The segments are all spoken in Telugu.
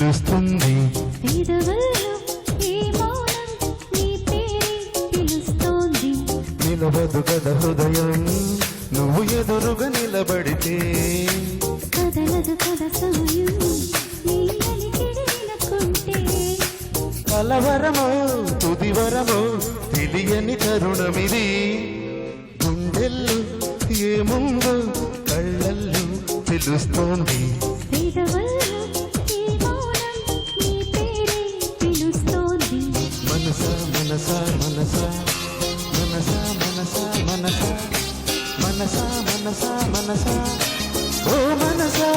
పిలుస్తుంది పెదవుల్లో ఈ మౌనం నీ పేరే పిలుస్తోంది. నిలవదు కదా హృదయం నువ్వు ఎదురుగా నిలబడితే. కదలదు కద సమయం కలవరమో తుదివరమో తెలియని తరుణమిది. గుండెల్లో ఏముందో కళ్ళల్లో తెలుస్తోంది. మనసా మనసా ఓ మనసా.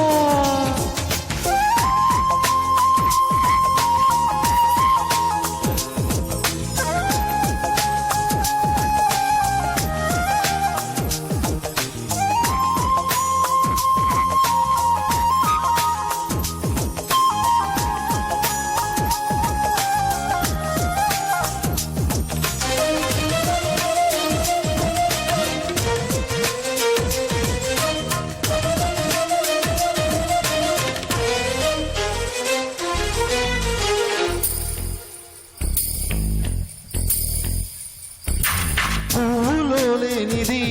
లేనిది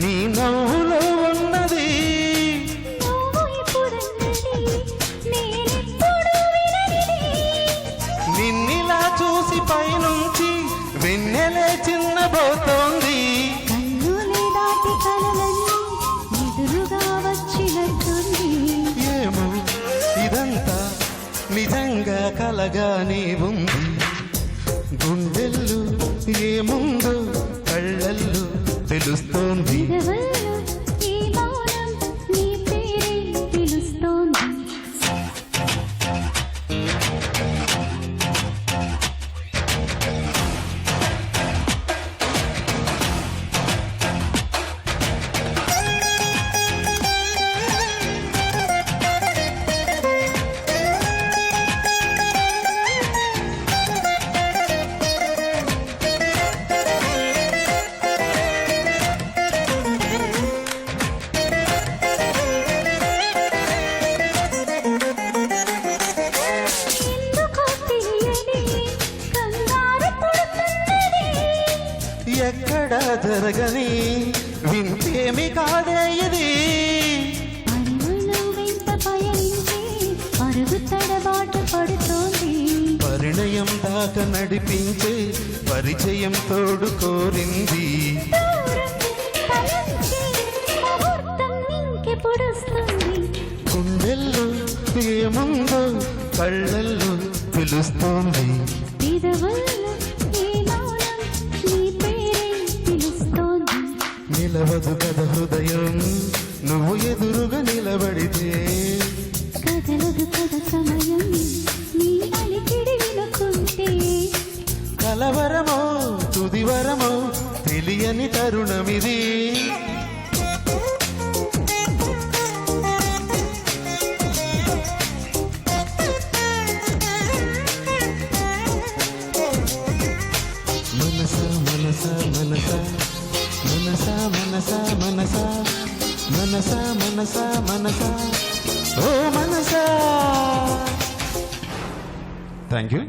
నీ నవ్వులో ఉన్నది. నిన్నిలా చూసి పైనుంచి వెన్నెలే చిన్నబోతోంది. ఏమో ఇదంతా నిజంగా కలగానే ఉంది గుండెల్లో ఏముందో? జరగని వింతేమి కాదే ఇది. పరిణయం దాకా నడిపించి పరిచయం తోడు కోరింది. కుండెల్లో ఏముందో కళ్ళల్లో పిలుస్తోంది నిలవదు కథ హృదయం నువ్వు ఎదురుగా నిలబడితే. కదలదు కథ సమయం నీ అలికిడి వినుకుంటే. కలవరమో తుదివరమో తెలియని తరుణమిది. మనస మనస మనస. మనస మనస మనస. ఓ మనస. Thank you